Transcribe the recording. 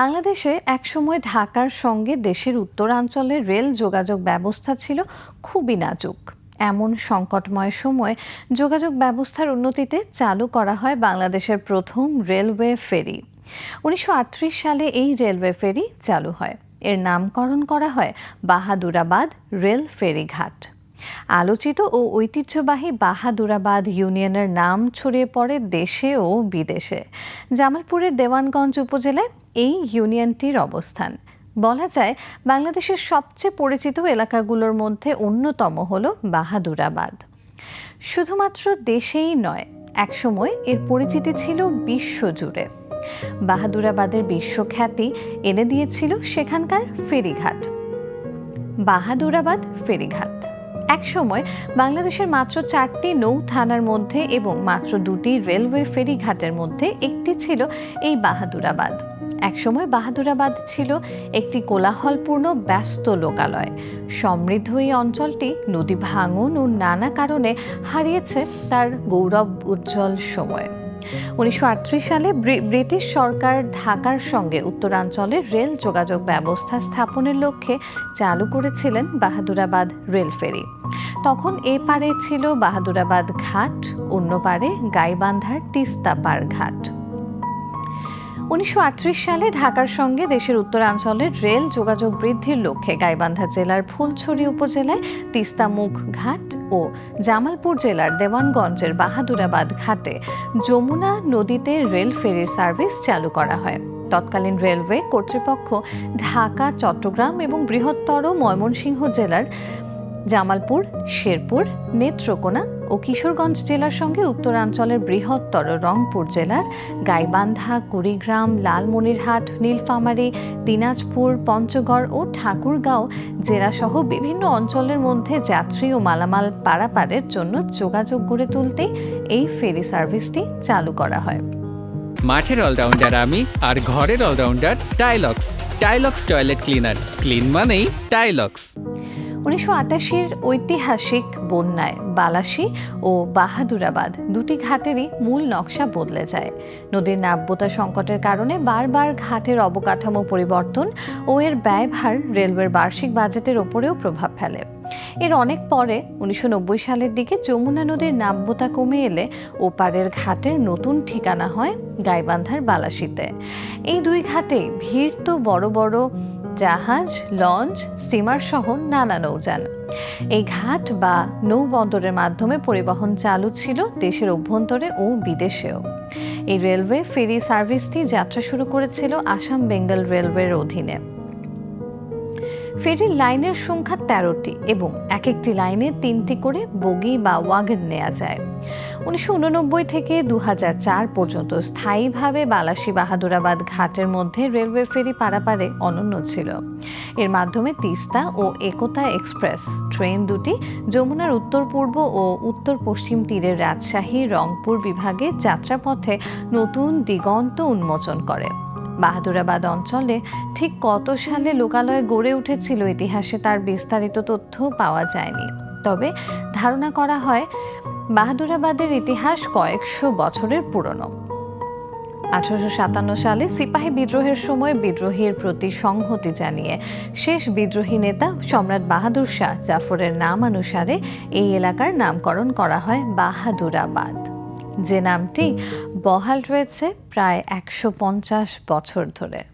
বাংলাদেশে একসময় ঢাকার সঙ্গে দেশের উত্তরাঞ্চলের রেল যোগাযোগ ব্যবস্থা ছিল খুবই নাজুক। এমন সংকটময় সময় যোগাযোগ ব্যবস্থার উন্নতিতে চালু করা হয় বাংলাদেশের প্রথম রেলওয়ে ফেরি। উনিশশো আটত্রিশ সালে এই রেলওয়ে ফেরি চালু হয়। এর নামকরণ করা হয় বাহাদুরাবাদ রেল ফেরিঘাট। আলোচিত ও ঐতিহ্যবাহী বাহাদুরাবাদ ইউনিয়নের নাম ছড়িয়ে পড়ে দেশে ও বিদেশে। জামালপুরের দেওয়ানগঞ্জ উপজেলায় এই ইউনিয়নটির অবস্থান। বলা যায়, বাংলাদেশের সবচেয়ে পরিচিত এলাকাগুলোর মধ্যে অন্যতম হল বাহাদুরাবাদ। শুধুমাত্র দেশেই নয়, একসময় এর পরিচিতি ছিল বিশ্বজুড়ে। বাহাদুরাবাদের বিশ্বখ্যাতি এনে দিয়েছিল সেখানকার ফেরিঘাট। বাহাদুরাবাদ ফেরিঘাট। একসময় বাংলাদেশের মাত্র চারটি নৌ থানার মধ্যে এবং মাত্র দুটি রেলওয়ে ফেরিঘাটের মধ্যে একটি ছিল এই বাহাদুরাবাদ। একসময় বাহাদুরাবাদ ছিল একটি কোলাহলপূর্ণ ব্যস্ত লোকালয়। সমৃদ্ধ এই অঞ্চলটি নদী ভাঙন ও নানা কারণে হারিয়েছে তার গৌরব উজ্জ্বল সময়। উনিশশো আটত্রিশ সালে ব্রি- ব্রিটিশ সরকার ঢাকার সঙ্গে উত্তরাঞ্চলে রেল যোগাযোগ ব্যবস্থা স্থাপনের লক্ষ্যে চালু করেছিলেন বাহাদুরাবাদ রেল ফেরি। তখন এ পারে ছিল বাহাদুরাবাদ ঘাট, অন্য পারে গাইবান্ধার তিস্তা পার ঘাট। উনিশশো আটত্রিশ সালে ঢাকার সঙ্গে দেশের উত্তরাঞ্চলের রেল যোগাযোগ বৃদ্ধির লক্ষ্যে গাইবান্ধা জেলার ফুলছড়ি উপজেলায় তিস্তামুখ ঘাট ও জামালপুর জেলার দেওয়ানগঞ্জের বাহাদুরাবাদ ঘাটে যমুনা নদীতে রেল ফেরির সার্ভিস চালু করা হয়। তৎকালীন রেলওয়ে কর্তৃপক্ষ ঢাকা, চট্টগ্রাম এবং বৃহত্তর ময়মনসিংহ জেলার জামালপুর, শেরপুর, নেত্রকোনা ও কিশোরগঞ্জ জেলার সঙ্গে উত্তরাঞ্চলের বৃহত্তর রংপুর জেলার গাইবান্ধা, কুড়িগ্রাম, লালমনিরহাট, নীলফামারী, দিনাজপুর, পঞ্চগড় ও ঠাকুরগাঁও জেলাসহ বিভিন্ন অঞ্চলের মধ্যে যাত্রী ও মালামাল পারাপারের জন্য যোগাযোগ গড়ে তুলতে এই ফেরি সার্ভিসটি চালু করা হয়। মাঠের অলরাউন্ডার আমি আর ঘরের allrounder Tylox. Tylox toilet cleaner. Clean মানেই টাইলক্স। উনিশশো আটাশির ঐতিহাসিক বন্যায় বালাসী ও বাহাদুরাবাদ দুটি ঘাটেরই মূল নকশা বদলে যায়। নদীর নাব্যতা সংকটের কারণে বারবার ঘাটের অবকাঠামো পরিবর্তন ও এর ব্যয়ভার রেলওয়ের বার্ষিক বাজেটের ওপরেও প্রভাব ফেলে। এর অনেক পরে উনিশশো নব্বই সালের দিকে যমুনা নদীর নাব্যতা কমে এলে ওপারের ঘাটের নতুন ঠিকানা হয় গাইবান্ধার বালাসীতে। এই দুই ঘাটে ভিড় তো বড় বড় জাহাজ, লঞ্চ স্টিমার সহ নানা নৌযান। এই ঘাট বা নৌবন্দরের মাধ্যমে পরিবহন চালু ছিল দেশের অভ্যন্তরে ও বিদেশেও। এই রেলওয়ে ফেরি সার্ভিসটি যাত্রা শুরু করেছিল আসাম বেঙ্গল রেলওয়ের অধীনে। ফেরির লাইনের সংখ্যা তেরোটি এবং এক একটি লাইনে তিনটি করে বগি বা ওয়াগন নেওয়া যায়। উনিশশো উননব্বই থেকে দু হাজার চার পর্যন্ত স্থায়ীভাবে বালাসী বাহাদুরাবাদ ঘাটের মধ্যে রেলওয়ে ফেরি পারাপারে অনন্য ছিল। এর মাধ্যমে তিস্তা ও একতা এক্সপ্রেস, ট্রেন দুটি যমুনার উত্তর পূর্ব ও উত্তর পশ্চিম তীরের রাজশাহী রংপুর বিভাগের যাত্রাপথে নতুন দিগন্ত উন্মোচন করে। বাহাদুরাবাদ অঞ্চলে ঠিক কত সালে লোকালয় গড়ে উঠেছিল ইতিহাসে তার বিস্তারিত তথ্য পাওয়া যায়নি। তবে ধারণা করা হয় বাহাদুরাবাদের ইতিহাস কয়েকশো বছরের পুরনো। আঠারোশো সাতান্ন সালে সিপাহী বিদ্রোহের সময় বিদ্রোহীর প্রতি সংহতি জানিয়ে শেষ বিদ্রোহী নেতা সম্রাট বাহাদুর শাহ জাফরের নাম অনুসারে এই এলাকার নামকরণ করা হয় বাহাদুরাবাদ। যে নামটি বহাল রয়েছে প্রায় একশো পঞ্চাশ বছর ধরে।